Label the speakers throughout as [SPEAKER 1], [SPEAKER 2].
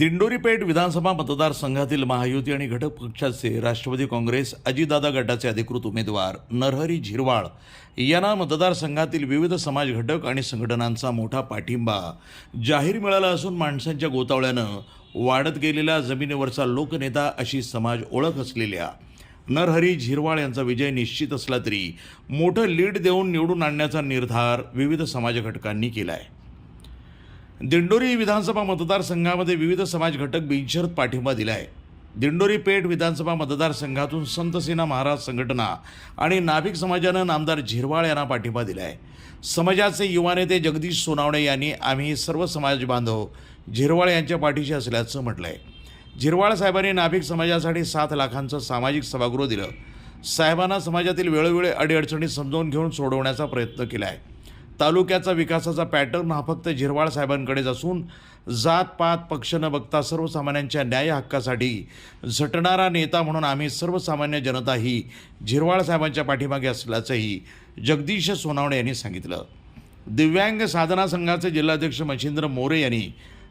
[SPEAKER 1] दिंडोरीपेठ विधानसभा मतदारसंघातील महायुती आणि घटक पक्षाचे राष्ट्रवादी काँग्रेस अजितदादा गटाचे अधिकृत उमेदवार नरहरी झिरवाळ यांना मतदारसंघातील विविध समाज घटक आणि संघटनांचा मोठा पाठिंबा जाहीर मिळाला असून माणसांच्या गोतावळ्यानं वाढत गेलेला जमिनीवरचा लोकनेता अशी समाज ओळख असलेल्या नरहरी झिरवाळ यांचा विजय निश्चित असला तरी मोठं लीड देऊन निवडून आणण्याचा निर्धार विविध समाज घटकांनी केला आहे दिंडोरी विधानसभा मतदारसंघामध्ये विविध समाज घटक बिनशर्त पाठिंबा दिला आहे दिंडोरी पेठ विधानसभा मतदारसंघातून संतसेना महाराज संघटना आणि नाभिक समाजानं नामदार झिरवाळ यांना पाठिंबा दिला आहे समाजाचे युवा नेते जगदीश सोनावणे यांनी आम्ही सर्व समाज बांधव झिरवाळ यांच्या पाठीशी असल्याचं म्हटलं आहे झिरवाळ साहेबांनी नाभिक समाजासाठी सात लाखांचं सामाजिक सभागृह दिलं. साहेबांना समाजातील वेळोवेळी अडीअडचणी समजावून घेऊन सोडवण्याचा प्रयत्न केला आहे तालुक्याचा विकासाचा पॅटर्न हा फक्त झिरवाळ साहेबांकडेच असून जात पात पक्ष न बघता सर्वसामान्यांच्या न्याय हक्कासाठी झटणारा नेता म्हणून आम्ही सर्वसामान्य जनता ही झिरवाळ साहेबांच्या पाठीमागे असल्याचंही जगदीश सोनावणे यांनी सांगितलं. दिव्यांग साधना संघाचे जिल्हाध्यक्ष मच्छिंद्र मोरे यांनी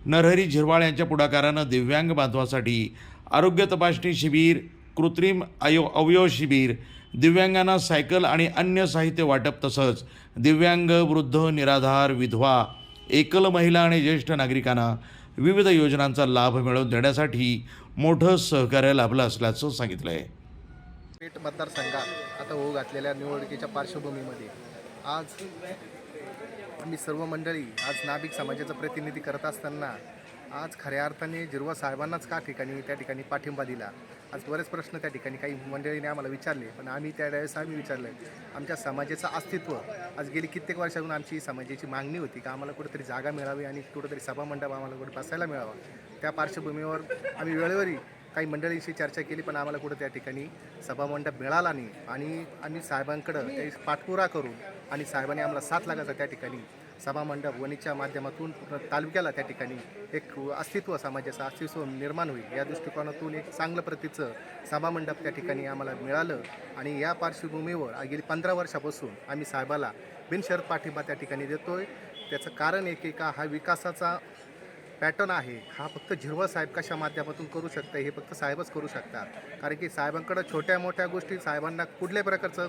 [SPEAKER 1] नरहरी झिरवाळ यांच्या पुढाकारानं दिव्यांग बांधवासाठी आरोग्य तपासणी शिबिर कृत्रिम अयो अवयव शिबिर दिव्यांगांना सायकल आणि अन्य साहित्य वाटप तसंच दिव्यांग वृद्ध निराधार विधवा एकल महिला आणि ज्येष्ठ नागरिकांना विविध योजनांचा लाभ मिळवून देण्यासाठी मोठं सहकार्य लाभलं असल्याचं सांगितलं आहे
[SPEAKER 2] पेठ मतदारसंघात आता होऊ घातलेल्या निवडणुकीच्या पार्श्वभूमीमध्ये आज आम्ही सर्व मंडळी आज नाभिक समाजाचं प्रतिनिधी करत असताना आज खऱ्या अर्थाने जिरवा साहेबांनाच का ठिकाणी त्या ठिकाणी पाठिंबा दिला? आज बरेच प्रश्न त्या ठिकाणी काही मंडळीने आम्हाला विचारले पण आम्ही त्या वेळेस आम्ही विचारलं आमच्या समाजाचं अस्तित्व. आज गेली कित्येक वर्षातून आमची समाजाची मागणी होती का आम्हाला कुठेतरी जागा मिळावी आणि कुठेतरी सभामंडप आम्हाला कुठे बसायला मिळावा? त्या पार्श्वभूमीवर आम्ही वेळेवरी काही मंडळींशी चर्चा केली पण आम्हाला कुठं त्या ठिकाणी सभामंडप मिळाला नाही. आणि आम्ही साहेबांकडं ते पाठपुरा करून आणि साहेबांनी आम्हाला सात लाखाचा त्या ठिकाणी सभामंडप वणीच्या माध्यमातून तालुक्याला त्या ठिकाणी एक अस्तित्व समाजाचं अस्तित्व निर्माण होईल. या दृष्टिकोनातून एक चांगलं प्रतीचं सभामंडप त्या ठिकाणी आम्हाला मिळालं आणि या पार्श्वभूमीवर गेली पंधरा वर्षापासून आम्ही साहेबाला बिनशर्त पाठिंबा त्या ठिकाणी देतोय. त्याचं कारण एक का हा विकासाचा पॅटर्न आहे. हा फक्त झिरवळ साहेब कशा माध्यमातून करू शकतं हे फक्त साहेबच करू शकतात. कारण की साहेबांकडं छोट्या मोठ्या गोष्टी साहेबांना कुठल्या प्रकारचं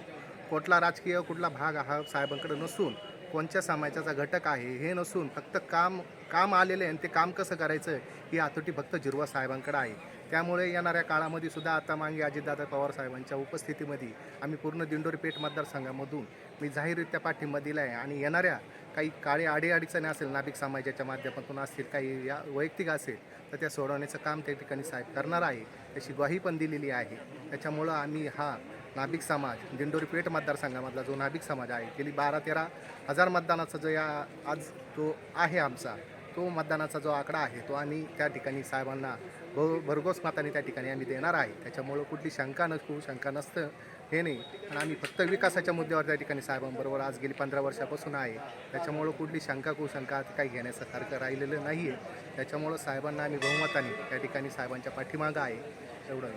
[SPEAKER 2] कुठला राजकीय कुठला भाग हा साहेबांकडे नसून कोणत्या समाजाचा घटक आहे हे नसून फक्त काम काम आलेलं आहे आणि ते काम कसं करायचं ही आतोटी फक्त जिरवा साहेबांकडे आहे. त्यामुळे येणाऱ्या काळामध्ये सुद्धा आता मागे अजितदादा पवार साहेबांच्या उपस्थितीमध्ये आम्ही पूर्ण दिंडोरी पेठ मतदारसंघामधून मी जाहीररित्या पाठिंबा दिला आहे आणि येणाऱ्या काही काळे अडीअडचणी असेल नाभिक समाजाच्या माध्यमातून असतील काही या वैयक्तिक असेल तर त्या सोडवण्याचं काम त्या ठिकाणी साहेब करणार आहे. त्याची ग्वाही पण दिलेली आहे. त्याच्यामुळं आम्ही हा नाभिक समाज दिंडोरी पेठ मतदारसंघामधला जो नाभिक समाज आहे गेली बारा तेरा हजार मतदानाचा जो या आज जो आहे आमचा तो मतदानाचा जो आकडा आहे तो आम्ही त्या ठिकाणी साहेबांना भर भरघोस मताने त्या ठिकाणी आम्ही देणार आहे. त्याच्यामुळं कुठली शंका नसू शंका नसतं हे नाही. आणि आम्ही फक्त विकासाच्या मुद्द्यावर त्या ठिकाणी साहेबांबरोबर आज गेली पंधरा वर्षापासून आहे. त्याच्यामुळं कुठली शंका कुशंका काही घेण्याचं सारखं राहिलेलं नाही आहे त्याच्यामुळं साहेबांना आम्ही बहुमताने त्या ठिकाणी साहेबांच्या पाठीमागं आहे. एवढं.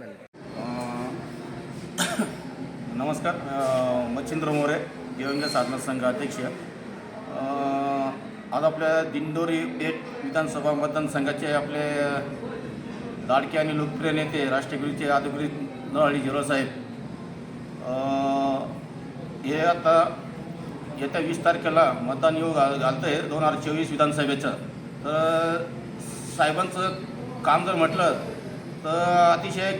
[SPEAKER 2] धन्यवाद.
[SPEAKER 3] नमस्कार मच्छिंद्र मोरे दिवंग साधना संघ अध्यक्ष. आज आपल्या दिंडोरी पेठ विधानसभा मतदारसंघाचे आपले लाडके आणि लोकप्रिय नेते राष्ट्रगुरीचे अधिकृत नळहळी झिरोसाहेब हे आता येत्या वीस तारखेला मतदान योग घालतं आहे दोन हजार चोवीस विधानसभेचं. तर साहेबांचं काम जर म्हटलं तर अतिशय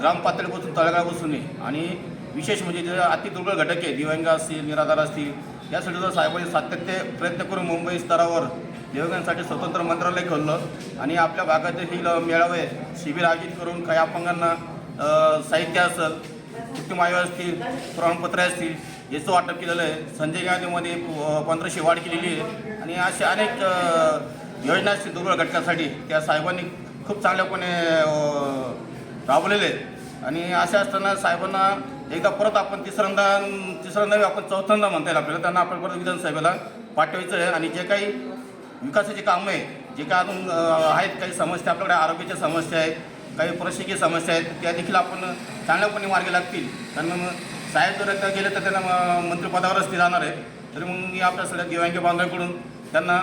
[SPEAKER 3] ग्रामपातळीपासून तळागाळापासून आहे. आणि विशेष म्हणजे जे अतिदुर्बळ घटक आहे दिव्यांग असतील निराधार असतील यासाठी जर साहेबांनी सातत्य प्रयत्न करून मुंबई स्तरावर दिव्यांगांसाठी स्वतंत्र मंत्रालय खोललं आणि आपल्या भागातील मेळावे शिबिर आयोजित करून काही अपंगांना साहित्य असेल कृत्रिम असतील प्रमाणपत्रे असतील याचं वाटप केलेलं आहे. संजय गांधीमध्ये प- पंधराशे वाढ केलेली आहे. आणि अशा अनेक योजना असतील दुर्बळ घटकासाठी त्या साहेबांनी खूप चांगल्यापणे राबवलेले आहेत. आणि अशा असताना साहेबांना एकदा परत आपण तिसऱ्यांदा तिसऱ्यांदा आपण चौथ्यांदा म्हणता येईल आपल्याला. त्यांना आपण परत विधानसभेला पाठवायचं आहे. आणि जे काही विकासाची कामं आहे जे काही अजून आहेत काही समस्या आपल्याकडे आरोग्याच्या समस्या आहेत काही प्रशासकीय समस्या आहेत त्या देखील आपण चांगल्यापणे मार्गी लागतील. कारण मग साहेब जर एकदा गेले तर त्यांना मंत्रिपदावरच ते राहणार आहे तरी मग मी आपल्या सगळ्या दिव्यांग बांधवांकडून त्यांना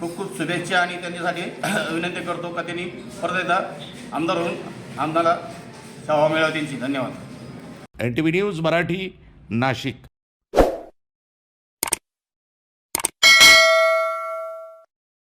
[SPEAKER 3] खूप खूप शुभेच्छा आणि त्यांच्यासाठी विनंती करतो का त्यांनी परत एकदा आमदार होऊन आमदाराला सेवा मिळावी त्यांची. धन्यवाद.
[SPEAKER 1] N T V news Marathi Nashik.